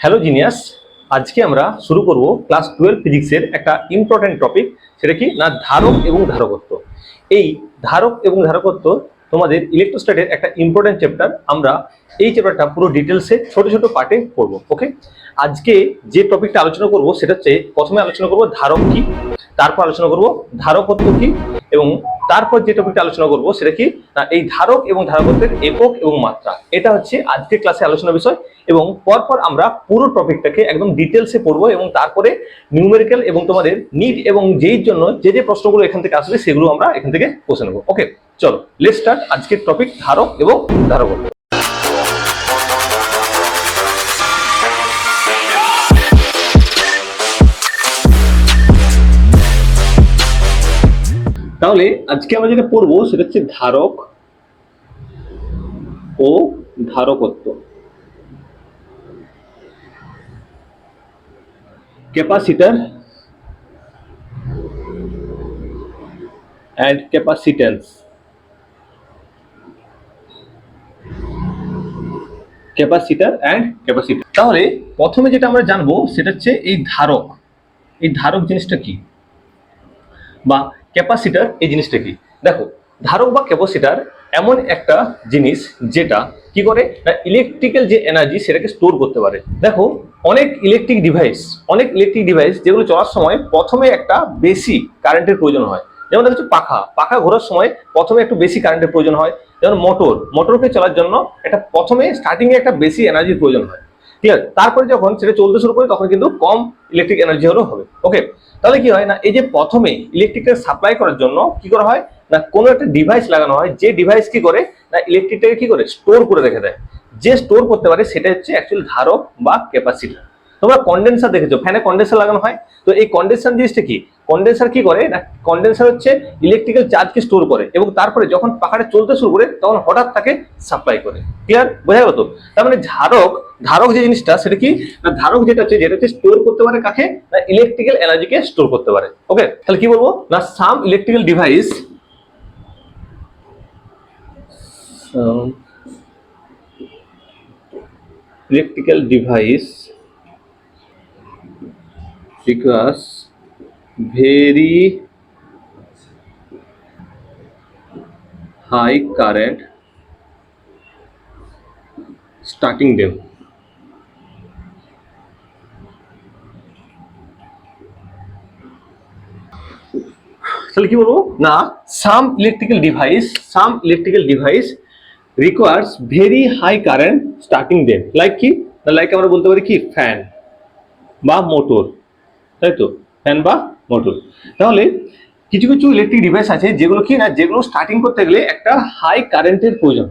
Hello genius আজকে আমরা শুরু করব ক্লাস টুয়েলভ ফিজিক্সের একটা ইম্পর্ট্যান্ট টপিক সেটা কি? না, ধারক এবং ধারকত্ব। এই ধারক এবং ধারকত্ব তোমাদের ইলেকট্রোস্ট্যাটের একটা ইম্পর্টেন্ট চ্যাপ্টার আমরা এই চ্যাপ্টারটা পুরো ডিটেলসে ছোট ছোট পার্টে পড়ব ওকে আজকে যে টপিকটা আলোচনা করব, সেটা হচ্ছে প্রথমে আলোচনা করব ধারক কি, তারপর আলোচনা করব ধারকত্ব কি, এবং তারপর যে টপিকটা আলোচনা করব, সেটা কি? না, এই ধারক এবং ধারকত্বের একক এবং মাত্রা। এটা হচ্ছে আজকে ক্লাসে আলোচনা বিষয়, এবং পরপর আমরা পুরো টপিকটাকে একদম ডিটেলসে পড়ব, এবং তারপরে নিউমেরিক্যাল এবং তোমাদের নিট এবং যেই জন্য যে যে প্রশ্নগুলো এখান থেকে আসবে, সেগুলো আমরা এখান থেকে পৌঁছে নেব। ওকে চলো লেট স্টার্ট আজকের টপিক ধারক এবং ধারকত্ব। তাহলে আজকে আমরা যেটা পড়ব সেটা হচ্ছে ধারক ও ধারকত্ব। Capacitor and capacitance capacitor and capacitor তাহলে প্রথমে যেটা আমরা জানব সেটা হচ্ছে এই ধারক। এই ধারক জিনিসটা কি? বা ক্যাপাসিটার এই জিনিসটা কি? দেখো, ধারক বা ক্যাপাসিটার এমন একটা জিনিস যেটা কি করে? না ইলেকট্রিক্যাল যে এনার্জি সেটাকে স্টোর করতে পারে। দেখো, অনেক ইলেকট্রিক ডিভাইস অনেক ইলেকট্রিক ডিভাইস যেগুলো চলার সময় প্রথমে একটা বেশি কারেন্টের প্রয়োজন হয়। যেমন দেখো পাখা। পাখা ঘোরার সময় প্রথমে একটু বেশি কারেন্টের প্রয়োজন হয়। যেমন মোটর মোটরকে চলার জন্য একটা প্রথমে স্টার্টিংয়ে একটা বেশি এনার্জির প্রয়োজন হয়। ঠিক আছে তারপরে যখন সেটা চলতে শুরু করে তখন কিন্তু কম ইলেকট্রিক এনার্জি হলেও হবে। ওকে তাহলে কি হয় না, এই যে প্রথমে ইলেকট্রিকটা সাপ্লাই করার জন্য কি করা হয় না, কোনো একটা ডিভাইস লাগানো হয়, যে ডিভাইস কি করে না ইলেকট্রিকটাকে কি করে স্টোর করে রেখে দেয়। যে স্টোর করতে পারে সেটা হচ্ছে অ্যাকচুয়ালি ধারক বা ক্যাপাসিটার তোমরা কন্ডেন্সার দেখেছ ফ্যানে কন্ডেন্সার লাগানো হয়। তো এই কন্ডেন্সার জিনিসটা কি? কন্ডেন্সার কি করে? না কন্ডেন্সার হচ্ছে ইলেকট্রিক্যাল চার্জকে স্টোর করে এবং তারপরে যখন পাহাড়ে চলতে শুরু করে, তখন হঠাৎ তাকে সাপ্লাই করে। ক্লিয়ার বোঝা গেল তো? তার মানে ধারক ধারক যে জিনিসটা, সেটা কি? না, ধারক যেটা হচ্ছে যেটা হচ্ছে স্টোর করতে পারে কাকে? না ইলেকট্রিক্যাল এনার্জিকে স্টোর করতে পারে। ওকে তাহলে কি বলব? না some electrical device electrical device because very high current starting them তাহলে কি বলব? না। Some electrical device some electrical device requires very high current starting them like কি? লাইক আমরা বলতে পারি কি? ফ্যান বা মোটর তাই তো ফ্যান বা মোটর। তাহলে কিছু কিছু ইলেকট্রিক ডিভাইস আছে যেগুলো কি না, যেগুলো স্টার্টিং করতে গেলে একটা হাই কারেন্টের প্রয়োজন।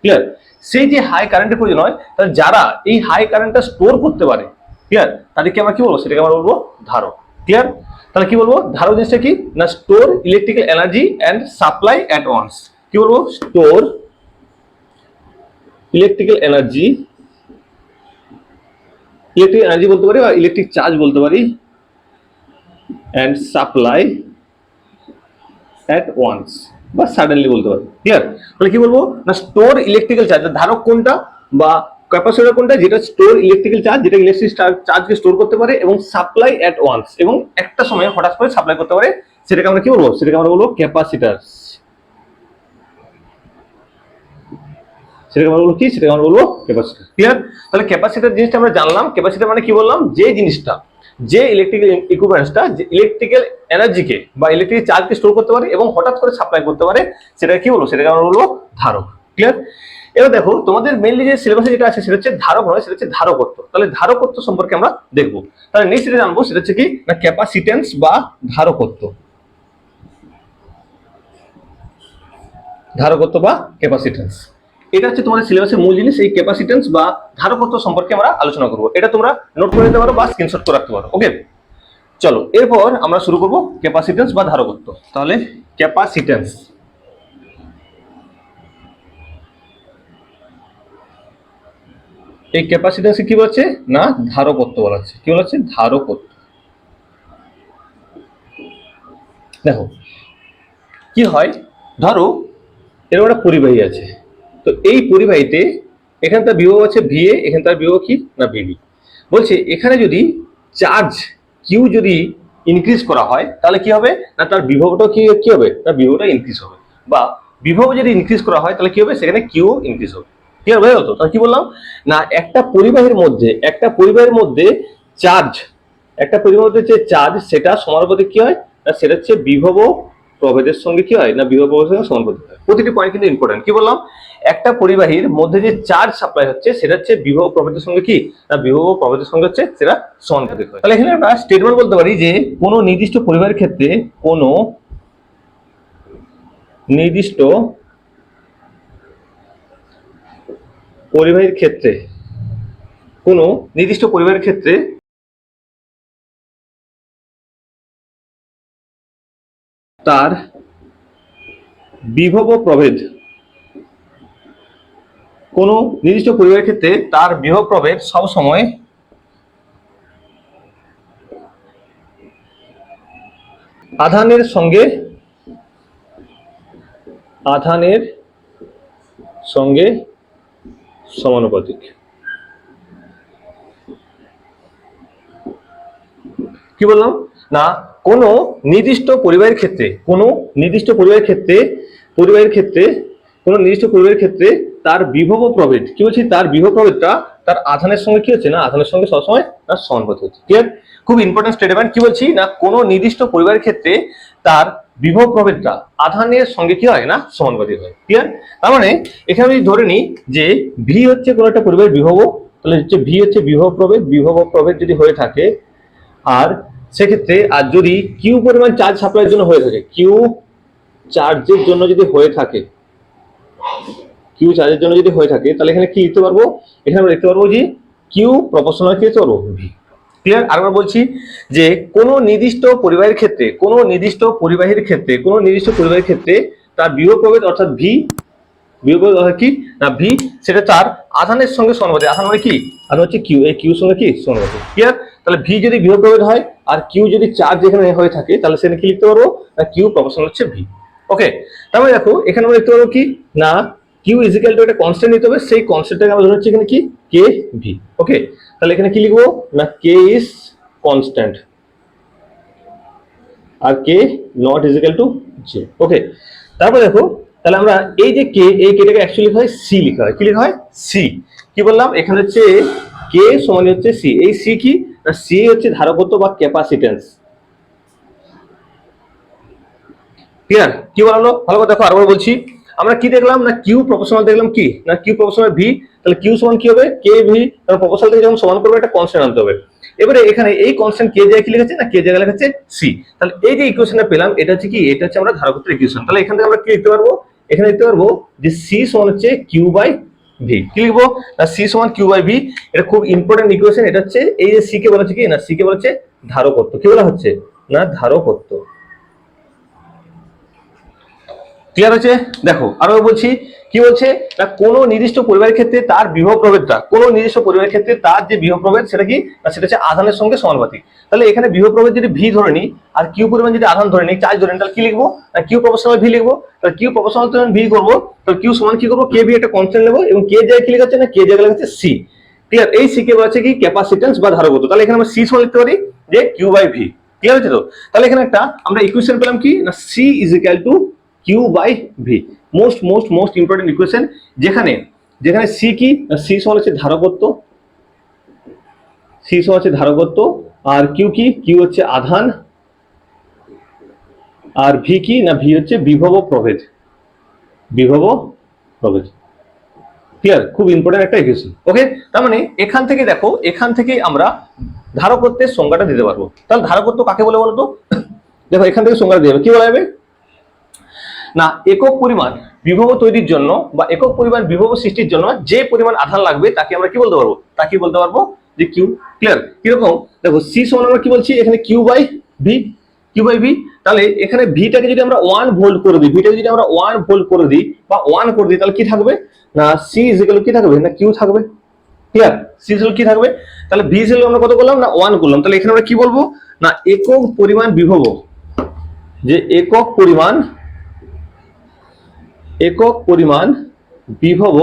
ক্লিয়ার সেই যে হাই কারেন্টের প্রয়োজন হয় তাহলে যারা এই হাই কারেন্টটা স্টোর করতে পারে ক্লিয়ার তাদেরকে আমরা কি বলব? সেটাকে আমরা বলব ধারক। ক্লিয়ার তাহলে কি বলব? ধারক জিনিসটা কি? না store electrical energy and supply at once কি বলব? Store electrical energy electric energy বলতে পারি বা ইলেকট্রিক চার্জ বলতে পারি। অ্যান্ড সাপ্লাই অ্যাট ওয়ান্স বা সাডেনলি বলতে পারি। ক্লিয়ার তাহলে কি বলব? না স্টোর ইলেকট্রিক্যাল চার্জ ধারক কোনটা বা ক্যাপাসিটর কোনটা, যেটা স্টোর ইলেকট্রিক্যাল চার্জ যেটা ইলেকট্রিক চার্জকে স্টোর করতে পারে এবং সাপ্লাই অ্যাট ওয়ান্স এবং একটা সময় হঠাৎ করে সাপ্লাই করতে পারে, সেটাকে আমরা কি বলব? সেটাকে আমরা বলব ক্যাপাসিটার সেটাকে আমরা বলব কি? সেটাকে আমরা বলব ক্যাপাসিটার ক্লিয়ার তাহলে ক্যাপাসিটার জিনিসটা আমরা জানলাম। ক্যাপাসিটার মানে কি বললাম? যে জিনিসটা। যে ইলেকট্রিক্যাল ইকুইপমেন্টসটা যে ইলেকট্রিক্যাল এনার্জিকে বা ইলেকট্রিক চার্জকে স্টোর করতে পারে এবং হঠাৎ করে সাপ্লাই করতে পারে, সেটা কি বলব? সেটাকে আমরা বলব ধারক। ক্লিয়ার এবার দেখো, তোমাদের মেনলি যে সিলেবাসে যেটা আছে, সেটা হচ্ছে ধারক নয়, সেটা হচ্ছে ধারকত্ব। তাহলে ধারকত্ব সম্পর্কে আমরা দেখব। তাহলে নেক্সট যেটা জানব, সেটা হচ্ছে কি? না ক্যাপাসিটেন্স বা ধারকত্ব। ধারকত্ব বা ক্যাপাসিটেন্স এটা হচ্ছে তোমাদের সিলেবাসের মূল জিনিস এই ক্যাপাসিটেন্স বা ধারকত্ব সম্পর্কে আমরা আলোচনা করব। এটা তোমরা নোট করে নিতে পারো বা স্ক্রিনশট করে রাখতে পারো ওকে চলো এরপর আমরা শুরু করব ক্যাপাসিটেন্স বা ধারকত্ব। তাহলে ক্যাপাসিটেন্স এই ক্যাপাসিটেন্স কি বলছে? না ধারকত্ব বলা হচ্ছে। কি বলা হচ্ছে? ধারকত্ব। দেখো কি হয়? ধরো এরকম একটা পরিবাহী আছে। তো এই পরিবাহীতে এখানে তার বিভব আছে ভিএ এখানে তার বিভব কি? না ভিবি বলছে, এখানে যদি চার্জ কিউ যদি ইনক্রিজ করা হয়, তাহলে কি হবে? না, তার বিভবটা কি কি হবে? তার বিভবটা ইনক্রিজ হবে। বা বিভব যদি ইনক্রিজ করা হয়, তাহলে কি হবে? সেখানে কিউ ইনক্রিজ হবে। ক্লিয়ার গেল তো? তাহলে কি বললাম? না, একটা পরিবাহের মধ্যে, একটা পরিবাহের মধ্যে চার্জ, একটা পরিবাহের মধ্যে যে চার্জ, সেটা সমানুপাতিক কি হয়? না, সেটা হচ্ছে বিভব প্রভেদের সঙ্গে কি হয়? না, বিভব প্রভেদের সঙ্গে সমানুপাতিক হয়। প্রতিটি পয়েন্ট কিন্তু ইম্পর্টেন্ট কি বললাম? একটা পরিবাহীর মধ্যে যে চার্জ সাপ্লাই হচ্ছে, সেটা হচ্ছে বিভব প্রভেদের সঙ্গে কি? না বিভব প্রভেদের সঙ্গে হচ্ছে সেটা সমানুপাতিক হয়। তাহলে এখানে আমরা স্টেটমেন্ট বলতে পারি যে, কোনো নির্দিষ্ট পরিবারের ক্ষেত্রে কোনো নির্দিষ্ট পরিবাহীর ক্ষেত্রে, কোনো নির্দিষ্ট পরিবারের ক্ষেত্রে তার বিভব প্রভেদ কোনো নির্দিষ্ট পরিবারের ক্ষেত্রে তার প্রভেদ সবসময় আধানের সঙ্গে আধানের সঙ্গে সমানুপাতিক। কি বললাম? না, কোনো নির্দিষ্ট পরিবারের ক্ষেত্রে, কোনো নির্দিষ্ট পরিবারের ক্ষেত্রে পরিবারের ক্ষেত্রে, কোনো নির্দিষ্ট পরিবারের ক্ষেত্রে তার বিভব প্রভেদ। কি বলছি? তার বিভব প্রভেদটা তার আধানের সঙ্গে কি হচ্ছে না? আধানের সঙ্গে সবসময় তার সমানুপাতিক হচ্ছে। ক্লিয়ার খুব ইম্পর্টেন্ট স্টেটমেন্ট কি বলছি? না, কোনো নির্দিষ্ট পরিবারের ক্ষেত্রে তার বিভব প্রভেদটা আধানের সঙ্গে কি হয় না? সমানুপাতিক হয়। ক্লিয়ার তার মানে এখানে আমি ধরে নিই যে ভি হচ্ছে কোনো একটা পরিবারের বিভব তাহলে হচ্ছে ভি হচ্ছে বিভব প্রভেদ বিভব প্রভেদ যদি হয়ে থাকে, আর সেক্ষেত্রে, আর যদি কিউ পরিমাণ চার্জ সাপ্লাইয়ের জন্য হয়ে থাকে কিউ চার্জের জন্য যদি হয়ে থাকে কিউ চার্জের জন্য যদি হয়ে থাকে, তাহলে এখানে কি লিখতে পারব? এখানে আমরা লিখতে পারব যে কিউ প্রপোর্শনাল কি পারব ভি ক্লিয়ার আরেকবার বলছি যে কোনো নির্দিষ্ট পরিবাহের ক্ষেত্রে, কোনো নির্দিষ্ট পরিবাহীর ক্ষেত্রে, কোনো নির্দিষ্ট পরিবাহের ক্ষেত্রে তার বিভব প্রভেদ অর্থাৎ ভি বিভব প্রভেদ কি? না ভি সেটা তার আধানের সঙ্গে সমানুপাতিক আধান মানে কি? আধান হচ্ছে কিউ এই কিউ সঙ্গে কি? সমানুপাতিক ক্লিয়ার তাহলে ভি যদি বিভব প্রভেদ হয় আর কিউ যদি চার্জ এখানে হয়ে থাকে, তাহলে সেখানে কি লিখতে পারব? না কিউ প্রপোর্শনাল হচ্ছে ভি ওকে তারপরে দেখো, এখানে আমরা লিখতে পারব কি? না কিউ ইজিক্যাল টু একটা কনস্ট্যান্ট নিতে হবে, সেই কনস্ট্যান্টটাকে আমরা ধরে হচ্ছে এখানে কি? কে ভি ওকে তাহলে এখানে কি লিখব? না K is constant R K not equal to J okay তারপরে দেখো, তাহলে আমরা এই যে কে এই কেটাকে অ্যাকচুয়ালি হয় সি লেখা হয়। কি লেখা হয়? সি কি বললাম? এখানে হচ্ছে কে সমান হচ্ছে সি এই সি কি? না সি হচ্ছে ধারকত্ব বা ক্যাপাসিটেন্স ক্লিয়ার কি বলল? ভালো করে দেখো আরেকবার বলছি। আমরা কি দেখলাম? না কিউ প্রপোর্শনাল দেখলাম কি? না কিউ প্রপোর্শনাল ভি তাহলে কিউ সমান কি হবে? কে ভি তাহলে প্রপোর্শনাল থেকে যখন সমান করবে, একটা কনস্ট্যান্ট আনতে হবে। এবারে এখানে এই কনস্ট্যান্ট কে জায়গায় কি লিখেছে? না কে জায়গায় লেখা সি তাহলে এই যে ইকুয়েশনটা পেলাম, এটা হচ্ছে কি? এটা হচ্ছে আমরা ধারকত্বের ইকুয়েশন তাহলে এখান থেকে আমরা কি লিখতে পারব? এখানে লিখতে পারব যে সি সমান হচ্ছে কিউ বাই ভি কি লিখব? না সি সমান কিউ বাই ভি এটা খুব ইম্পর্টেন্ট ইকুয়েশন এটা হচ্ছে এই যে সি কে বলা হচ্ছে কি? না সি কে বলা হচ্ছে ধারকত্ব। কি বলা হচ্ছে? না ধারকত্ব। ক্লিয়ার হচ্ছে দেখো, আরও বলছি, কি বলছে? কোন নির্দিষ্ট পরিবারের ক্ষেত্রে তার বিভব প্রভেদটা কোনো নির্দিষ্ট পরিবারের ক্ষেত্রে তার যে বিভব প্রভেদ সেটা কি? সেটা হচ্ছে আধানের সঙ্গে সমানুপাতিক। তাহলে এখানে বিভব প্রভেদ যদি ভি ধরে নিই, আর কিউ পরিমাণ যদি আধান ধরে নিই চার্জ ধরে নিই তাহলে কি লিখব? না কিউ প্রপোর্শনাল ভি লিখব? তাহলে কিউ প্রপোর্শনাল ভি করব, তাহলে কিউ সমান কি করব? কে ভি একটা কনস্ট্যান্ট নেব, এবং কে জায়গায় কি লেখাচ্ছে না? কে জায়গায় লেখাচ্ছে সি ক্লিয়ার এই সি কে বলা হচ্ছে কি? ক্যাপাসিটেন্স বা ধারকত্ব তাহলে এখানে আমরা সি সমান লিখতে পারি, যে কিউ বাই ভি ক্লিয়ার হচ্ছে তো? তাহলে এখানে একটা আমরা ইকুয়েশন পেলাম কি? না C is equal to Q by V most most most important equation যেখানে যেখানে সি কি? সি সমান হচ্ছে ধারকত্ব। সি সমান হচ্ছে ধারকত্ব। আর কিউ কি? কিউ হচ্ছে আধান। আর ভি কি? না ভি হচ্ছে বিভব প্রভেদ। বিভব প্রভেদ। ক্লিয়ার খুব ইম্পর্টেন্ট একটা ইকুয়েশন ওকে তার মানে এখান থেকে দেখো, এখান থেকে আমরা ধারকত্বের সংজ্ঞাটা দিতে পারব। তাহলে ধারকত্ব কাকে বলে বলতো? দেখো, এখান থেকে সংজ্ঞাটা দিয়ে কি বলা যাবে? না, একক পরিমাণ বিভব তৈরির জন্য বা একক পরিমাণ বিভব সৃষ্টির জন্য যে পরিমাণ আধান লাগবে তাকে আমরা কি বলতে পারব? তাকে বলতে পারব? যে কিউ ক্লিয়ার কীরকম? দেখো সি সমান আমরা কি বলছি? এখানে Q by V Q by V তাহলে এখানে ভিটাকে যদি আমরা ওয়ান ভোল্ট করে দিই ভিটাকে যদি আমরা ওয়ান ভোল্ট করে দিই বা ওয়ান করে দিই, তাহলে কি থাকবে? না সি ইজিক্যাল কি থাকবে? না কিউ থাকবে। ক্লিয়ার সি ইজিক্যাল কি থাকবে? তাহলে ভি ইজিক্যাল আমরা কত করলাম? না ওয়ান করলাম। তাহলে এখানে আমরা কি বলব? না, একক পরিমাণ বিভব। যে একক পরিমাণ একক পরিমাণ বিভব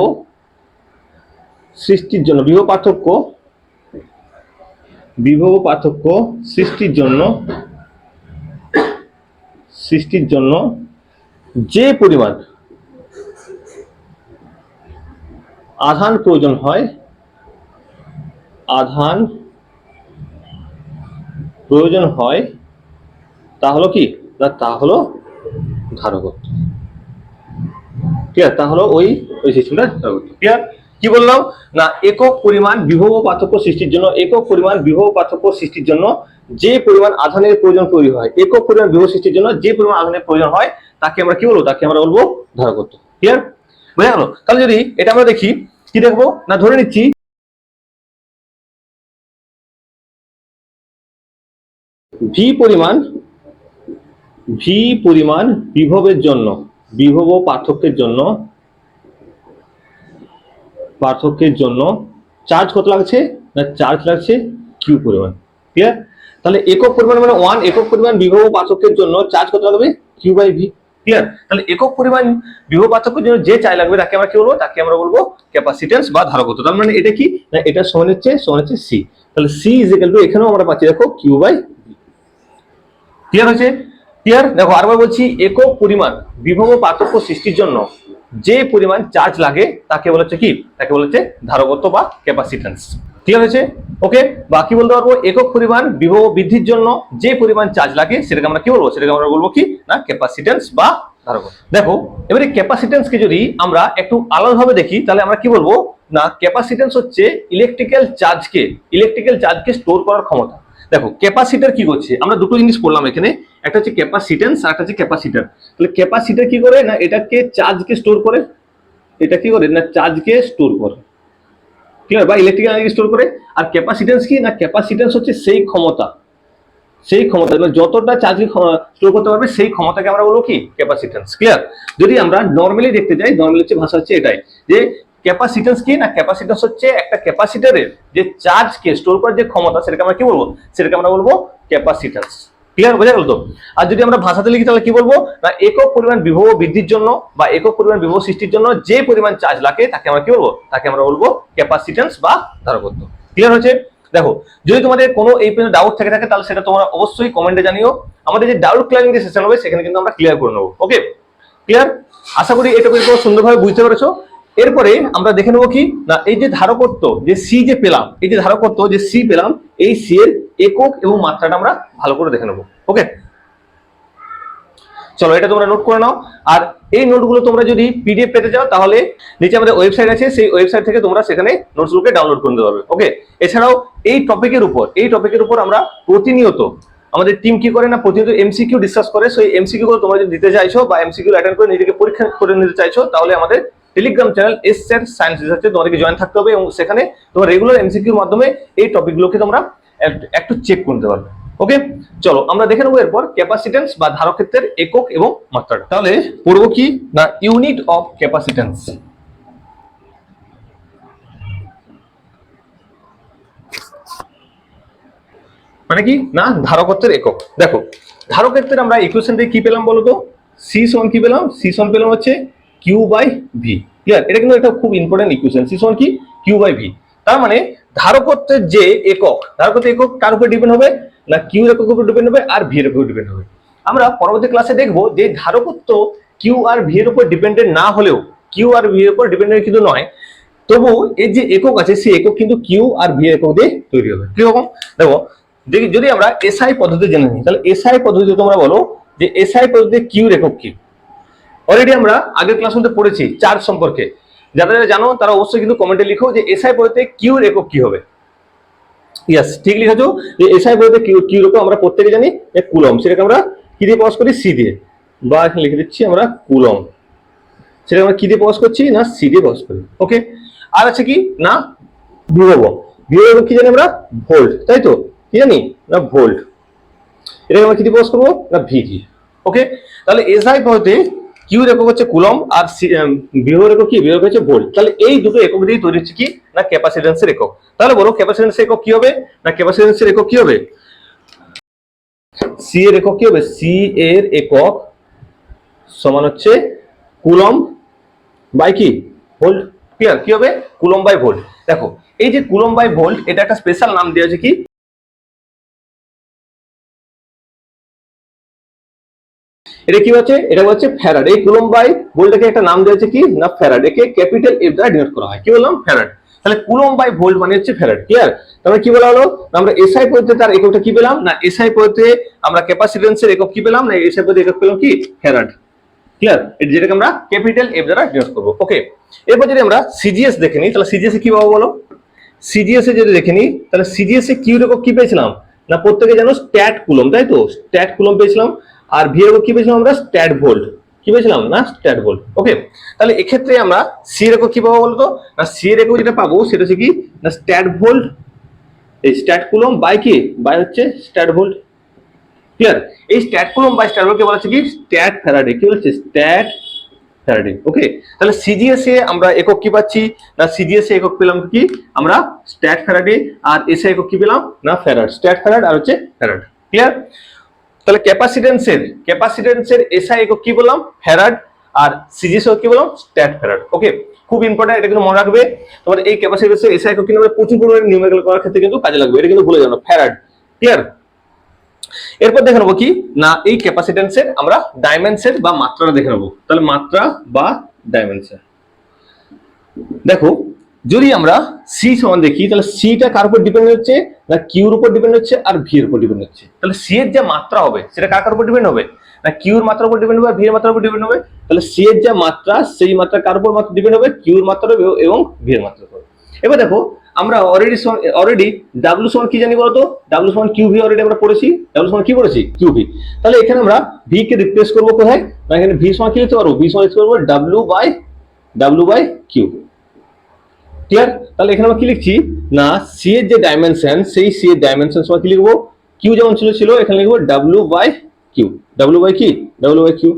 সৃষ্টির জন্য, বিভব পার্থক্য বিভব পার্থক্য সৃষ্টির জন্য সৃষ্টির জন্য যে পরিমাণ আধান প্রয়োজন হয়, আধান প্রয়োজন হয়, তা হলো কি? তা হলো ধারকত্ব। ঠিক আছে তা হলো ওই ওই সিস্টেমটা ক্লিয়ার কি বললাম? না, একক পরিমাণ বিভব পার্থক্য সৃষ্টির জন্য একক পরিমাণ বিভব পার্থক্য সৃষ্টির জন্য যে পরিমাণ আধানের প্রয়োজন তৈরি হয়, একক পরিমাণ বিভব সৃষ্টির জন্য যে পরিমাণ আধানের প্রয়োজন হয়, তাকে আমরা কি বলব? তাকে আমরা বলব ধারকত্ব ক্লিয়ার বোঝা গেল? তাহলে যদি এটা আমরা দেখি, কি দেখব? না, ধরে নিচ্ছি ভি পরিমাণ ভি পরিমাণ বিভবের জন্য বিভব পার্থক্যের জন্য পার্থক্যের জন্য চার্জ কত লাগছে? না চার্জ লাগছে কিউ পরিমাণ ক্লিয়ার তাহলে একক পরিমাণ মানে ওয়ান একক পরিমাণ বিভব পার্থক্যের জন্য চার্জ কত লাগবে? কিউ বাই ভি ক্লিয়ার তাহলে একক পরিমাণ বিভব পার্থক্যের জন্য যে চাই লাগবে, তাকে আমরা কি বলব? তাকে আমরা বলব ক্যাপাসিটেন্স বা ধারকত্ব। তার মানে এটা কি? না, এটা সমান হচ্ছে সমান হচ্ছে সি তাহলে সি ইজ ইকাল টু এখানেও আমরা পাচ্ছি, দেখো কিউ বাই ক্লিয়ার হয়েছে? ক্লিয়ার দেখো আরবার বলছি, একক পরিমাণ বিভব পার্থক্য সৃষ্টির জন্য যে পরিমাণ চার্জ লাগে, তাকে বলা হচ্ছে কি? তাকে বলা হচ্ছে ধারকত্ব বা ক্যাপাসিটেন্স ক্লিয়ার হয়েছে? ওকে বাকি বলতে পারব, একক পরিমাণ বিভব বৃদ্ধির জন্য যে পরিমাণ চার্জ লাগে, সেটাকে আমরা কি বলব? সেটাকে আমরা বলব কি? না ক্যাপাসিটেন্স বা ধারকত্ব। দেখো, এবারে ক্যাপাসিটেন্সকে যদি আমরা একটু আলাদাভাবে দেখি, তাহলে আমরা কি বলব? না ক্যাপাসিটেন্স হচ্ছে ইলেকট্রিক্যাল চার্জকে ইলেকট্রিক্যাল চার্জকে স্টোর করার ক্ষমতা। দেখো ক্যাপাসিটার কি করছে? আমরা দুটো জিনিস পড়লাম এখানে, একটা হচ্ছে ক্যাপাসিটেন্স আর একটা হচ্ছে ক্যাপাসিটার তাহলে ক্যাপাসিটার কি করে? না, এটাকে চার্জকে স্টোর করে? এটা কি করে? না চার্জকে স্টোর করে। ক্লিয়ার বা ইলেকট্রিক এনার্জি স্টোর করে। আর ক্যাপাসিটেন্স কি? না ক্যাপাসিটেন্স হচ্ছে সেই ক্ষমতা। সেই ক্ষমতা মানে যতটা চার্জ স্টোর করতে পারবে, সেই ক্ষমতাকে আমরা বলব কি? ক্যাপাসিটেন্স ক্লিয়ার যদি আমরা নর্মালি দেখতে যাই নর্মালি হচ্ছে ভাষা হচ্ছে এটাই, যে ক্যাপাসিটেন্স কি? না ক্যাপাসিটেন্স হচ্ছে একটা ক্যাপাসিটারের যে চার্জকে স্টোর করার যে ক্ষমতা, সেটাকে আমরা কি বলব? সেটাকে আমরা বলব ক্যাপাসিটেন্স ক্লিয়ার বোঝা গেল তো? আর যদি আমরা ভাষাতে লিখি, তাহলে কি বলব? না, একক পরিমাণ বিভব বৃদ্ধির জন্য বা একক পরিমাণ বিভব সৃষ্টির জন্য যে পরিমাণ চার্জ লাগে, তাকে আমরা কি বলব? তাকে আমরা বলব ক্যাপাসিটেন্স বা ধারকত্ব। ক্লিয়ার হচ্ছে দেখো, যদি তোমাদের কোনো এই পর্যন্ত ডাউট থেকে থাকে, তাহলে সেটা তোমরা অবশ্যই কমেন্টে জানিও। আমাদের যে ডাউট ক্লিয়ারিং যে সেশন হবে, সেখানে কিন্তু আমরা ক্লিয়ার করে নেব। ওকে ক্লিয়ার আশা করি এটা তোমরা সুন্দরভাবে বুঝতে পেরেছ। এরপরে আমরা দেখে নেব কি? না, এই যে ধারকত্ব, যে সি যে পেলাম, এই যে ধারকত্ব, যে সি পেলাম, এই সি এর একক এবং মাত্রাটা আমরা ভালো করে দেখে নেব। ওকে চলো, এটা তোমরা নোট করে নাও। আর এই নোটগুলো তোমরা যদি পিডিএফ পেতে চাও, তাহলে নিচে আমাদের ওয়েবসাইট আছে, সেই ওয়েবসাইট থেকে তোমরা সেখানে নোটসগুলোকে ডাউনলোড করে নিতে পারবে। ওকে এছাড়াও এই টপিকের উপর, এই টপিকের উপর আমরা প্রতিনিয়ত আমাদের টিম কি করে না, প্রতিনিয়ত এমসিকিউ ডিসকাস করে। সেই এমসিকিউ গুলো তোমরা যদি দিতে চাইছো বা এমসিকিউ অ্যাটেন্ড করে নিজেকে পরীক্ষা করে নিতে চাইছো, তাহলে আমাদের Telegram channel S sir science রিসার্চে তোমাদেরকে জয়েন থাকতে হবে এবং সেখানে তোমার রেগুলার এমসিকিউর মাধ্যমে এই টপিকগুলোকে তোমরা একটু চেক করতে পারবে। ওকে চলো, আমরা দেখে নেব এরপর ক্যাপাসিটেন্স বা ধারকক্ষেত্রের একক এবং মাত্রাটা। তাহলে, পড়ব কি? না ইউনিট অফ ক্যাপাসিটেন্স মানে কি? না ধারকত্বের একক। দেখো ধারকত্বের আমরা ইকুয়েশন থেকে কি পেলাম বলতো? সি সমান কি পেলাম? সি সমান পেলাম হচ্ছে কিউ বাই ভি ক্লিয়ার এটা কিন্তু একটা খুব ইম্পর্টেন্ট ইকুয়েশন সি সমান কি? কিউ বাই ভি তার মানে ধারকত্বের যে একক, ধারকত্বের একক কার উপর ডিপেন্ড হবে? না কিউ এর একক উপর ডিপেন্ড হবে আর ভি এর উপর ডিপেন্ড হবে। আমরা পরবর্তী ক্লাসে দেখব যে ধারকত্ব কিউ আর ভি এর উপর ডিপেন্ডেন্ট না হলেও কিউ আর ভি এর উপর ডিপেন্ডেন্ট কিন্তু নয়। তবু এর যে একক আছে, সেই একক কিন্তু কিউ আর ভি এর একক দিয়ে তৈরি হবে। কীরকম দেখো, যদি- যদি আমরা এসআই পদ্ধতি জেনে নিই, তাহলে এসআই পদ্ধতি তোমরা বলো যে এসআই পদ্ধতিতে কিউ একক কি? অলরেডি আমরা আগের ক্লাস মধ্যে পড়েছি চার্জ সম্পর্কে। যারা যারা জানো, তারা অবশ্যই কিন্তু কমেন্টে লিখো যে এসআই পদ্ধতিতে কিউ এর একক কি হবে। ইয়াস ঠিক লিখেছো যে এসআই পদ্ধতিতে কিউ কিউ একক আমরা প্রত্যেকে জানি যে কুলম। সেটাকে আমরা কি দিয়ে প্রকাশ করি? সি দিয়ে। বা এখানে লিখে দিচ্ছি আমরা কুলম। সেটা আমরা কি দিয়ে প্রকাশ করছি? না সি দিয়ে প্রকাশ করি। ওকে আর আছে কি? না, বিভব। বিভব কি জানি আমরা? ভোল্ট তাই তো? কি জানি? না ভোল্ট এটাকে আমরা কি দিয়ে প্রকাশ করব? না ভি দিয়ে। ওকে তাহলে এসআই পদ্ধতি কিউ একক হচ্ছে কুলম আর বিভব একক কি? বিভব হচ্ছে ভোল্ট। তাহলে এই দুটো একক দিয়ে তৈরি হচ্ছে কি? না ক্যাপাসিটেন্সের একক। তাহলে বলো ক্যাপাসিটেন্সের একক কি হবে? না ক্যাপাসিটেন্সের একক কি হবে? সি এর একক কি হবে? সি এর একক সমান হচ্ছে কুলম বাই কি? ভোল্ট। ক্লিয়ার কি হবে? Coulomb by volt. দেখো, এই যে কুলম বাই ভোল্ট, এটা একটা স্পেশাল নাম দেওয়া আছে কি? এটা কি হচ্ছে? এটা হচ্ছে ফ্যারাড এই কুলম বাই ভোল্টটাকে একটা নাম দিয়েছে কি? না ফ্যারাড একে ক্যাপিটাল এফ দ্বারা ডিনোট করা হয়। কি বললাম? ফ্যারাড তাহলে কুলম বাই ভোল্ট মানে হচ্ছে ফ্যারাড ক্লিয়ার তাহলে কি বলা হলো? আমরা এসআই পদ্ধতিতে তার এককটা কি পেলাম? না এসআই পদ্ধতিতে আমরা ক্যাপাসিটেন্সের একক কি পেলাম? না এসআই পদ্ধতি একক পেলাম কি? ফ্যারাড ক্লিয়ার এটা যেটাকে আমরা ক্যাপিটাল এফ দ্বারা ডিনোট করব। ওকে এরপর যদি আমরা সিজিএস দেখে নিই, তাহলে সিজিএস কি পাবো বলো? সিজিএস এ যদি দেখে নিই, তাহলে সিজিএস এ কিউ একক কি পেয়েছিলাম? না, প্রত্যেকে জানো স্ট্যাট কুলম, তাই তো? স্ট্যাট কুলম পেয়েছিলাম। আর ভি একক কি পেয়েছিলাম আমরা? স্ট্যাট ভোল্ট কি পেয়েছিলাম? না স্ট্যাট ভোল্ট ওকে তাহলে এক্ষেত্রে আমরা সি এর কি পাবো বলতো? না সি এর যেটা পাবো, সেটা হচ্ছে কি? না স্ট্যাট ভোল্ট এই স্ট্যাট কুলম বাই কি? বাই হচ্ছে স্ট্যাট ভোল্ট ক্লিয়ার এই স্ট্যাট কুলম বাই স্ট্যাট ভোল্টকে বলা হচ্ছে কি? স্ট্যাট ফ্যারাডে কি বলছে? স্ট্যাট ফ্যারাডে ওকে তাহলে সিজিএস এ আমরা একক কি পাচ্ছি? না সিজিএস এ একক পেলাম কি? আমরা স্ট্যাট ফ্যারাডে আর এসে একক কি পেলাম? না ফ্যারাড স্ট্যাট ফ্যারাড আর হচ্ছে ফ্যারাড ক্লিয়ার তাহলে ক্যাপাসিটেন্সের ক্যাপাসিটেন্সের এসআই একক কি বললাম? ফ্যারাড আর একক কি বললাম? স্ট্যাট ফ্যারাড ওকে খুব ইম্পর্টেন্ট এটা কিন্তু মনে রাখবে। তোমার এই ক্যাপাসিটেন্সের এসআই একক কিন্তু প্রচুর পরিমাণে নিউমেরিক্যাল করার ক্ষেত্রে কিন্তু কাজে লাগবে। এটা কিন্তু ভুলে যাব ফ্যারাড ক্লিয়ার এরপর দেখে নেব কি? না, এই ক্যাপাসিটেন্সের আমরা ডাইমেনশন বা মাত্রাটা দেখে নেব। তাহলে মাত্রা বা ডাইমেনশন দেখো যদি আমরা সি সমান দেখি, তাহলে সিটা কার উপর ডিপেন্ড হচ্ছে? না কিউর উপর ডিপেন্ড হচ্ছে আর ভি এর উপর ডিপেন্ড হচ্ছে। তাহলে সি এর যে মাত্রা হবে, সেটা কার কার উপর ডিপেন্ড হবে? না কিউর মাত্রার উপর ডিপেন্ড হবে ভি এর মাত্রার উপর ডিপেন্ড হবে? তাহলে সি এর যে মাত্রা, সেই মাত্রা কার উপর মাত্রা ডিপেন্ড হবে? কিউর মাত্রার এবং ভি এর মাত্রার উপর। এবার দেখো, আমরা অলরেডি অলরেডি ডাব্লু সমান কি জানি বলতো? ডাব্লু সমান কিউ ভি অলরেডি আমরা পড়েছি। ডাব্লু সমান কি পড়েছি? কিউ ভি তাহলে এখানে আমরা ভি কে রিপ্লেস করব কোথায়? না এখানে ভি সমান কি লিখতে পারব ভি সমান লিখতে পারব W by W by Q clear তাহলে এখানে আমরা কি লিখছি? না সি এর যে ডাইমেনশন সেই সি এর ডাইমেনশন সময় কি লিখব? কিউ যেমন ছিল ছিল, এখানে লিখব W by Q W by কি? W by Q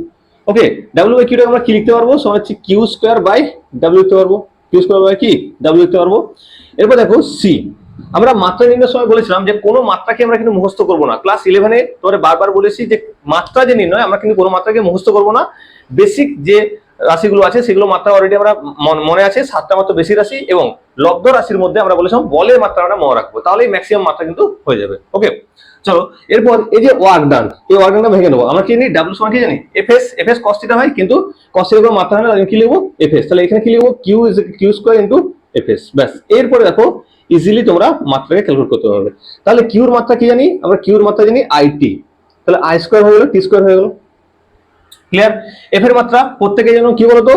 okay W by কিউটা আমরা কি লিখতে পারব? সময় হচ্ছে কিউ স্কোয়ার বাই ডাব্লু লিখতে পারব। কিউ স্কোয়ার বাই কি? ডাব্লু লিখতে পারব। এরপর দেখো সি আমরা মাত্রা নির্ণয়ের সময় বলেছিলাম যে কোনো মাত্রাকে আমরা কিন্তু মুখস্থ করব না। ক্লাস ইলেভেনে তোমাদের বারবার বলেছি যে মাত্রা যে নির্ণয়, আমরা কিন্তু কোনো মাত্রাকে মুখস্থ করব না। বেসিক যে রাশিগুলো আছে, সেগুলো মাত্রা অলরেডি আমরা মন- আছে, সাতটা মাত্র বেশি রাশি এবং লব্ধ রাশির মধ্যে আমরা বলেছিলাম বলের মাত্রা আমরা মনে রাখব, তাহলেই ম্যাক্সিমাম মাত্রা কিন্তু হয়ে যাবে ওকে চলো, এরপর এই যে ওয়ার্ক ডান এই ওয়ার্ক ডানটা ভেঙে নেব, আমরা কি জানি ডাব্লু সমান কি জানি? এফএস এফএস কস্টিটা হয়, কিন্তু কস্টের কোনো মাত্রা হয় না, তাহলে কি লিখব? এফএস তাহলে এখানে কি লিখব? Q is Q square into FS ব্যাস, এরপরে দেখো ইজিলি তোমরা মাত্রাকে ক্যালকুলেট করতে পারবে, তাহলে কিউর মাত্রা কি জানি? আমরা কিউর মাত্রা জানি আইটি তাহলে আই স্কোয়ার হয়ে গেলো টি স্কোয়ার হয়ে গেলো ক্লিয়ার এফ এর মাত্রা প্রত্যেকে যেন কি বলতো?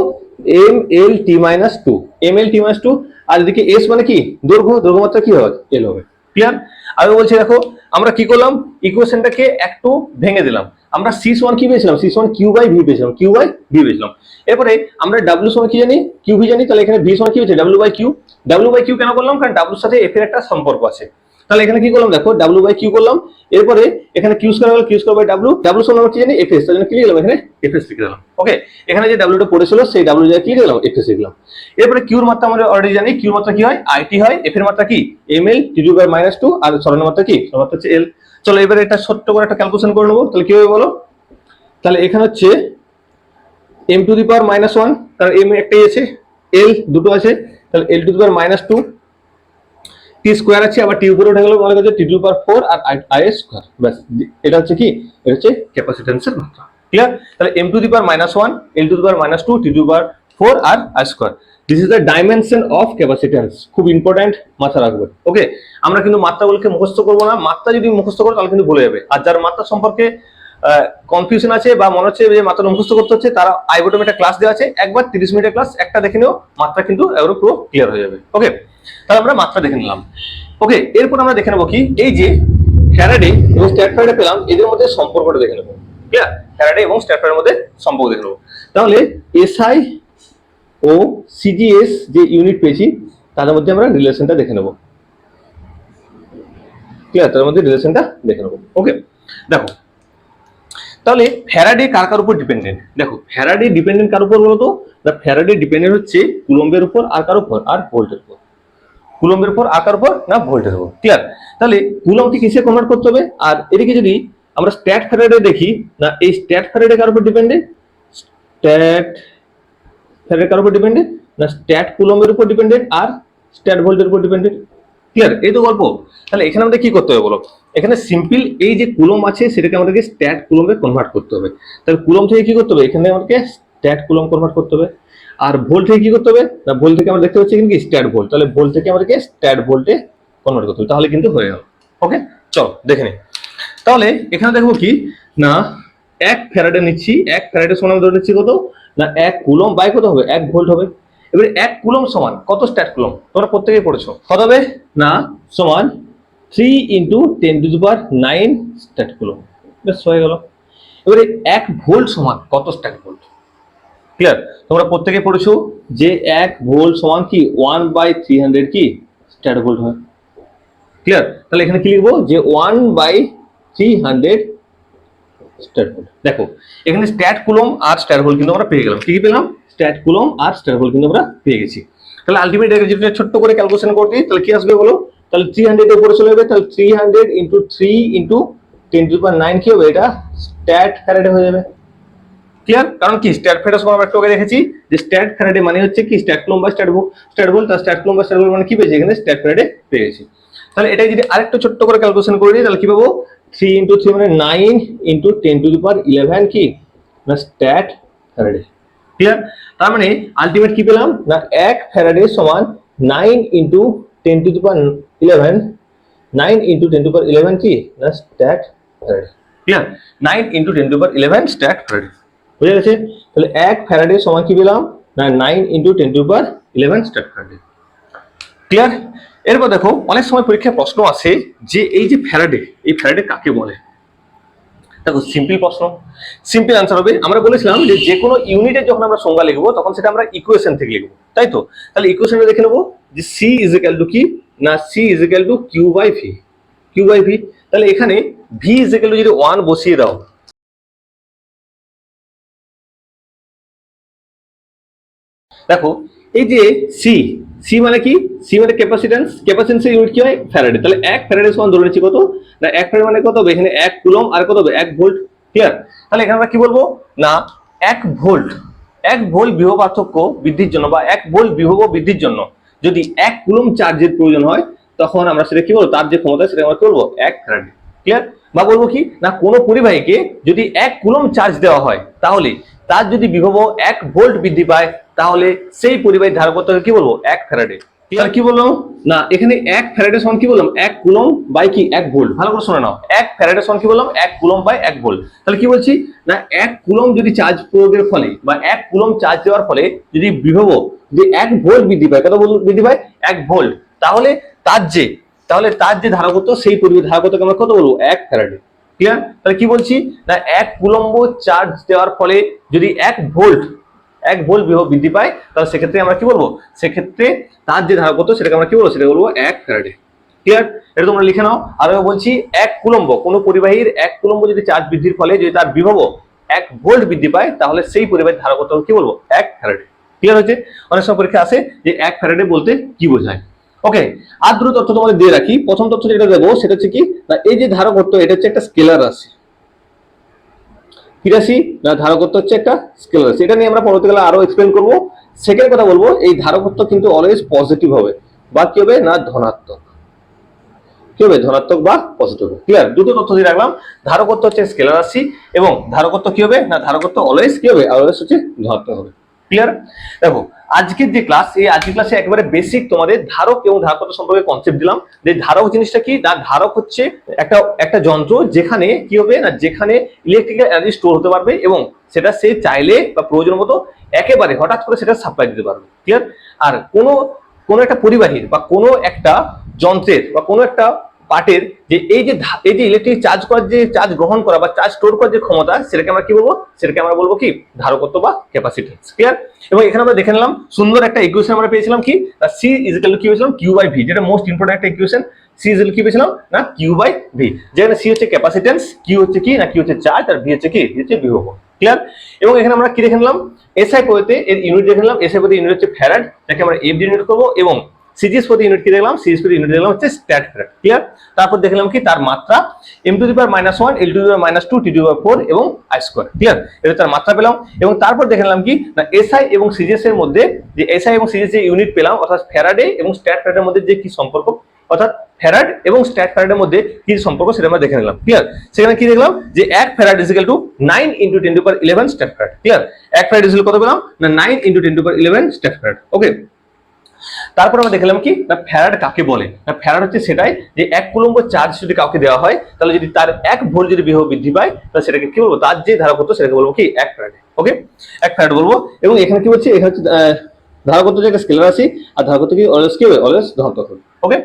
M L T minus two M L T minus two আর এদিকে এস মানে কি? দৈর্ঘ্য। দৈর্ঘ্য মাত্রা কি হবে? এল হবে। ক্লিয়ার আমি বলছি দেখো, আমরা কি করলাম? ইকুয়েশনটাকে একটু ভেঙে দিলাম। আমরা সি সমান কি পেয়েছিলাম? সি সমান কিউ বাই ভি পেয়েছিলাম। কিউ বাই ভি পেয়েছিলাম। এরপরে আমরা ডাব্লিউ সমান কি জানি? কিউ ভি জানি, তাহলে এখানে ভি সমান কি হচ্ছে? W by Q W by Q কেন করলাম? কারণ ডাব্লিউর সাথে এফ এর একটা সম্পর্ক আছে। তাহলে এখানে কি করলাম? দেখো ডাব্লু বাই কিউ করলাম। এরপরে এখানে কিউ স্কোয়ার হলো Q square by W W সমান কি জানি এফএস তার জন্য কি লিখলাম এখানে এফএস দিলাম ওকে এখানে যে ডাব্লুটা পড়েছিল, সেই ডাব্লু জায়গায় কি লিখলাম এফএস লিখলাম এরপরে কিউর মাত্রা আমরা অলরেডি জানি। কিউর মাত্রা কি হয়? আইটি হয়। এফ এর মাত্রা কি? M L T two by minus two আর সরণের মাত্রা কি? সরণ মাত্রা হচ্ছে এল চলো, এবারে এটা ছোট্ট করে একটা ক্যালকুলেশন করে নেব। তাহলে কি হবে বলো? তাহলে এখানে হচ্ছে M to the power minus one কারণ এম একটাই আছে। এল দুটো আছে। তাহলে L to the power minus two T square আছে, আবার টি উপরে উঠে গেল, মনে করছে টি টু পাওয়ার ফোর আর আই স্কোয়ার ব্যাস এটা হচ্ছে কি? এটা হচ্ছে ক্যাপাসিটেন্সের মাত্রা। ক্লিয়ার তাহলে M to the per minus one L to the per minus two T to power four R I square this is the dimension of capacitance খুব ইম্পর্টেন্ট মাথা রাখবে। ওকে আমরা কিন্তু মাত্রাগুলোকে মুখস্থ করব না। মাত্রা যদি মুখস্থ করো, তাহলে কিন্তু ভুলে যাবে। আর যার মাত্রা সম্পর্কে কনফিউশন আছে বা মনে হচ্ছে যে মাত্রা মুখস্থ করতে হচ্ছে, তারা আইবোটম ক্লাস দেওয়া আছে। একবার তিরিশ মিনিটের ক্লাস একটা দেখে নিও, মাত্রা কিন্তু এগুলো পুরো ক্লিয়ার হয়ে যাবে। ওকে তাহলে আমরা মাত্রা দেখে নিলাম। ওকে এরপর আমরা দেখে নেব কি? এই যে ফ্যারাডে এবং স্ট্যাট ফ্যারাডে পেলাম, এদের মধ্যে সম্পর্কটা দেখে নেব। ক্লিয়ার ফ্যারাডে এবং স্ট্যাট ফ্যারাডের মধ্যে সম্পর্ক দেখে নেব। তাহলে এসআই ও সিজিএস যে ইউনিট পেয়েছি তাদের মধ্যে আমরা রিলেশনটা দেখে নেব। ক্লিয়ার তার মধ্যে রিলেশনটা দেখে নেব। ওকে দেখো। তাহলে ফ্যারাডে কার কার উপর ডিপেন্ডেন্ট দেখো ফ্যারাডে ডিপেন্ডেন্ট কার উপর বলতো ফ্যারাডে ডিপেন্ডেন্ট হচ্ছে কুলম্বের উপর আর কার উপর? আর ভোল্টের উপর। কুলম্বের উপর আর কার উপর না ভোল্টের উপর? ক্লিয়ার তাহলে কুলম্বকে কিসে কনভার্ট করতে হবে? আর এদিকে যদি আমরা স্ট্যাট ফ্যারাডে দেখি, না, এই স্ট্যাট ফ্যারাডে কার উপর ডিপেন্ডেন্ট স্ট্যাট ফ্যারাডে কার উপর ডিপেন্ডেন্ট না স্ট্যাট কুলম্বের উপর ডিপেন্ডেন্ট আর স্ট্যাট ভোল্টের উপর ডিপেন্ডেন্ট ক্লিয়ার এই তো গল্প। তাহলে এখানে আমাদের কি করতে হবে বলো? এখানে সিম্পল এই যে কুলম আছে, সেটাকে আমাদেরকে স্ট্যাট কুলমে কনভার্ট করতে হবে। তাহলে কুলম থেকে কি করতে হবে? এখানে আমাদেরকে স্ট্যাট কুলম কনভার্ট করতে হবে। আর ভোল্ট থেকে কি করতে হবে? না ভোল্ট থেকে আমরা দেখতে পাচ্ছি এখানে কি? স্ট্যাট ভোল্ট তাহলে ভোল্ট থেকে আমাদেরকে স্ট্যাট ভোল্টে কনভার্ট করতে হবে। তাহলে কিন্তু হয়ে গেল ওকে চল, দেখে নিই। তাহলে এখানে দেখব কি? না, এক ফ্যারাডে নিচ্ছি। এক ফ্যারাডে সমান ধরে নিচ্ছি কত? না, এক কুলম বাই কত হবে? এক ভোল্ট হবে। এবারে এক কুলম সমান, কত স্ট্যাট কুলম? তোমরা প্রত্যেকেই পড়েছো। কত হবে? না, সমান three into ten to power nine stat coulomb. বেশ, হয়ে গেল। এবারে এক ভোল্ট সমান, কত স্ট্যাট ভোল্ট ক্লিয়ার তোমরা প্রত্যেকে পড়েছো যে এক ভোল্ট সমান কি? ওয়ান বাই থ্রি হান্ড্রেড কি? স্ট্যাট ভোল্ট হয়। ক্লিয়ার তাহলে এখানে কি লিখব? যে one by three hundred stat volt দেখো, এখানে স্ট্যাট কুলম আর স্ট্যাট ভোল্ট কিন্তু আমরা পেয়ে গেলাম। কি পেলাম? স্ট্যাট কুলম আর স্ট্যাট ভোল্ট কিন্তু আমরা পেয়ে গেছি। তাহলে আলটিমেট যদি ছোট্ট করে ক্যালকুলেশন করতে তাহলে কি আসবে বলো? তাহলে থ্রি হান্ড্রেড উপরে চলে যাবে। তাহলে three hundred into three into ten to power nine কি হবে? এটা স্ট্যাট ফ্যারাডে হয়ে যাবে। ক্লিয়ার কারণ কি? স্ট্যাট সময় আমরা একটু আগে দেখেছি যে স্ট্যাট ফ্যারাডে মানে হচ্ছে কি? Stat coulomb stat stat volt তার স্ট্যাট কুলম স্ট্যাট ভোল্ট মানে কি পেয়েছি এখানে? স্ট্যাট ফ্যারাডে পেয়ে গেছি তাহলে এটা যদি আরেকটু ছোট্ট করে ক্যালকুলেশন করে দিই, তাহলে কি পাবো? থ্রি ইন্টু থ্রি মানে nine into ten to the power eleven কি? না স্ট্যাট ফ্যারাডে ক্লিয়ার তার মানে আলটিমেট কি পেলাম? না এক ফ্যারাডে সমান nine into ten to the power eleven nine into ten to power eleven কি? না stat faraday clear nine into ten to power eleven stat faraday বুঝে গেছে? তাহলে এক ফ্যারাডে সমান কি পেলাম? না nine into ten to power eleven stat faraday clear এরপর দেখো, অনেক সময় পরীক্ষায় প্রশ্ন আসে যে এই যে ফ্যারাডে, এই ফ্যারাডে কাকে বলে? দেখো সিম্পল প্রশ্ন। সিম্পল অ্যান্সার হবে, আমরা বলেছিলাম যে যে কোনো ইউনিটের যখন আমরা সংজ্ঞা লিখব, তখন সেটা আমরা ইকুয়েশন থেকে লিখব। তাই তো? তাহলে ইকুয়েশনে দেখে নেব যে সি ইজ ইকাল টু কি? না C is equal to Q by V Q by V তাহলে এখানে ভি ইজ ইকাল টু যদি ওয়ান বসিয়ে দাও দেখো, এই যে সি সি মানে কি? সি মানে ক্যাপাসিটেন্স ক্যাপাসিটেন্স ইউনিট কি হয়? ফ্যারাডে তাহলে এক ফ্যারাডে সমান ধরে নিচ্ছি কত? না, এক ফ্যারাডে মানে কত হবে? এখানে এক কুলম আর কত হবে? এক ভোল্ট ক্লিয়ার তাহলে এখানে আমরা কি বলব? না, এক ভোল্ট এক ভোল্ট বিভব পার্থক্য বৃদ্ধির জন্য বা এক ভোল্ট বিভব বৃদ্ধির জন্য যদি এক কুলম চার্জের প্রয়োজন হয়, তখন আমরা সেটা কি বলব? তার যে ক্ষমতা সেটা আমরা কি বলব? এক ফ্যারাডে ক্লিয়ার বা বলব কি? না, কোনো পরিবাহীকে যদি এক কুলম চার্জ দেওয়া হয়, তাহলে তার যদি বিভব এক ভোল্ট বৃদ্ধি পায় তাহলে সেই পরিবাহীর ধারকত্বকে কি বলব? এক ফ্যারাডে। আর কি বললাম? না এখানে এক ফ্যারাডে সমান কি বললাম? এক কুলম বাই কি? এক ভোল্ট। ভালো করে শুনে নাও। এক ফ্যারাডে সমান কি বললাম? এক কুলম বাই এক ভোল্ট। তাহলে কি বলছি? না এক কুলম যদি চার্জ প্রয়োগের ফলে বা এক কুলম চার্জ দেওয়ার ফলে যদি বিভব যদি এক ভোল্ট বৃদ্ধি পায় কত বৃদ্ধি পায়? এক ভোল্ট। তাহলে তার যে তাহলে তার যে ধারকত্ব সেই পরিবাহী ধারকত্বকে আমরা কত বলব? এক ফ্যারাডে। ক্লিয়ার তাহলে কি বলছি? না এক কুলম্ব চার্জ দেওয়ার ফলে যদি এক ভোল্ট এক ভোল্ট বিভব বৃদ্ধি পায়, তাহলে সেক্ষেত্রে আমরা কি বলব? সেক্ষেত্রে তার যে ধারকত্ব, সেটাকে আমরা কি বলব? সেটা বলব এক ফ্যারাডে। ক্লিয়ার এটা তোমরা লিখে নাও। আর আমি বলছি এক কুলম্ব। কোনো পরিবাহীর এক কুলম্ব যদি চার্জ বৃদ্ধির ফলে যদি তার বিভব এক ভোল্ট বৃদ্ধি পায়, তাহলে সেই পরিবাহীর ধারকত্ব কি বলব? এক ফ্যারাডে। ক্লিয়ার হচ্ছে অনেক সময় পরীক্ষা আসে যে এক ফ্যারাডে বলতে কি বোঝায়। ওকে আর দুটো তথ্য তোমাদের দিয়ে রাখি। প্রথম তথ্য যেটা দেবো, সেটা হচ্ছে কি এই যে ধারকত্ব, এটা হচ্ছে একটা স্কেলার রাশি। কি রাশি না ধারকত্ব হচ্ছে একটা স্কেলার রাশি এটা নিয়ে আমরা পরবর্তীকালে আরও এক্সপ্লেন করব। সেকেন্ড কথা বলব, এই ধারকত্ব কিন্তু অলওয়েজ পজিটিভ হবে। বা কি হবে? না, ধনাত্মক। কি হবে? ধনাত্মক বা পজিটিভ ক্লিয়ার দুটো তথ্য দিয়ে রাখলাম। ধারকত্ব হচ্ছে স্কেলার রাশি এবং ধারকত্ব কি হবে? না, ধারকত্ব অলওয়েজ কি হবে? অলওয়েজ হচ্ছে ধনাত্মক হবে। ক্লিয়ার দেখো, আজকের যে ক্লাস এই আজকের ক্লাসে একেবারে বেসিক তোমাদের ধারক এবং ধারকত্ব সম্পর্কে কনসেপ্ট দিলাম। যে ধারক জিনিসটা কি? না, ধারক হচ্ছে একটা একটা যন্ত্র যেখানে কি হবে? না, যেখানে ইলেকট্রিক্যাল এনার্জি স্টোর হতে পারবে এবং সেটা সে চাইলে বা প্রয়োজন মতো একেবারে হঠাৎ করে সেটা সাপ্লাই দিতে পারবে। ক্লিয়ার আর কোনো কোনো একটা পরিবাহীর বা কোনো একটা যন্ত্রের বা কোনো একটা পার্টের যে এই যে এই যে ইলেকট্রিক চার্জ করার যে চার্জ গ্রহণ করা বা চার্জ স্টোর করার যে ক্ষমতা, সেটাকে আমরা কি বলব? সেটাকে আমরা বলব কি? ধারকত্ব বা ক্যাপাসিটেন্স ক্লিয়ার এবং এখানে আমরা দেখে নিলাম, সুন্দর একটা ইকুয়েশন আমরা পেয়েছিলাম কি? সি ইজিক্যাল কি পেয়েছিলাম কিউ বাই ভি যেটা মোস্ট ইম্পর্টেন্ট একটা ইকুয়েশন সি ইজিক্যাল কি পেয়েছিলাম না? কিউ বাই ভি যেখানে সি হচ্ছে ক্যাপাসিটেন্স কিউ হচ্ছে কি? না কি হচ্ছে চার্জ আর ভি হচ্ছে কি? হচ্ছে বিভব ক্লিয়ার এবং এখানে আমরা কি দেখে নিলাম? এসআই পদ্ধতিতে এর ইউনিট দেখে নিলাম। এসআই পদ্ধতি ইউনিট হচ্ছে ফ্যারাড যাকে আমরা এফ ইউনিট করব এবং সিজিএস প্রতি ইউনিট কি দেখলাম? সিজিএস প্রতি ইউনিট দেখলাম, হচ্ছে স্ট্যাট ফ্যারাড ক্লিয়ার তারপর দেখলাম কি তার মাত্রা M to the power minus one L to the power minus two T to power four এবং আই স্কোয়ার ক্লিয়ার এটা তার মাত্রা পেলাম এবং তারপর দেখলাম কি, না এসআই এবং সিজিএস এর মধ্যে যে এসআই এবং সিজিএস যে ইউনিট পেলাম, অর্থাৎ ফ্যারাডে এবং স্ট্যাট ফ্যারাডের মধ্যে যে কি সম্পর্ক, অর্থাৎ ফ্যারাড এবং স্ট্যাট ফ্যারাডের মধ্যে কি সম্পর্ক সেটা আমরা দেখে নিলাম ক্লিয়ার সেখানে কি দেখলাম যে এক farad is equal to nine into ten to power eleven stat farad clear এক ফ্যারাড ইজিক্যাল কত পেলাম? না nine into ten to power eleven stat farad okay তারপর আমরা দেখলাম কি? না, ফ্যারাড কাকে বলে? না, ফ্যারাড হচ্ছে সেটাই যে এক কুলম্ব চার্জ যদি কাউকে দেওয়া হয়, তাহলে যদি তার এক ভোল্ট যদি বিভব বৃদ্ধি পায়, তাহলে সেটাকে কি বলব? তার যে ধারকত্ব সেটাকে বলব কি? এক ফ্যারাড। ওকে? এক ফ্যারাড বলব। এবং এখানে কি হচ্ছে এখানে হচ্ছে ধারকত্ব যে একটা স্কেলার আছে, আর ধারকত্ব কি? অলওয়েজ কি হবে? অলওয়েজ ধনাত্মক হবে। ওকে?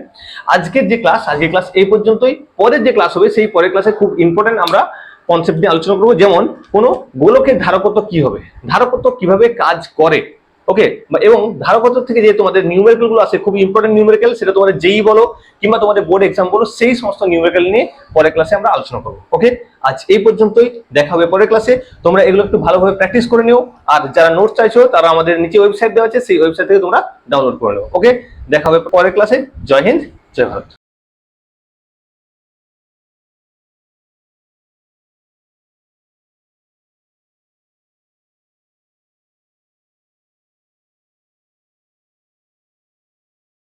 আজকের যে ক্লাস আজকের ক্লাস এই পর্যন্তই। পরের যে ক্লাস হবে, সেই পরের ক্লাসে খুব ইম্পর্টেন্ট আমরা কনসেপ্ট নিয়ে আলোচনা করব। যেমন কোনো গোলকের ধারকত্ব কি হবে? ধারকত্ব কীভাবে কাজ করে? ওকে এবং ধারকত্ব থেকে যে তোমাদের নিউমেরিক্যালগুলো আছে খুব ইম্পর্টেন্ট নিউমেরিক্যাল সেটা তোমাদের যেই বলো কিংবা তোমাদের বোর্ড এক্সাম বলো, সেই সমস্ত নিউমেরিক্যাল নিয়ে পরের ক্লাসে আমরা আলোচনা করব। ওকে আজ এই পর্যন্তই, দেখা হবে পরের ক্লাসে তোমরা এগুলো একটু ভালোভাবে প্র্যাকটিস করে নিও। আর যারা নোট চাইছো, তারা আমাদের নিচে ওয়েবসাইট দেওয়া আছে, সেই ওয়েবসাইট থেকে তোমরা ডাউনলোড করে নেও। ওকে দেখা হবে পরের ক্লাসে জয় হিন্দ, জয় ভারত।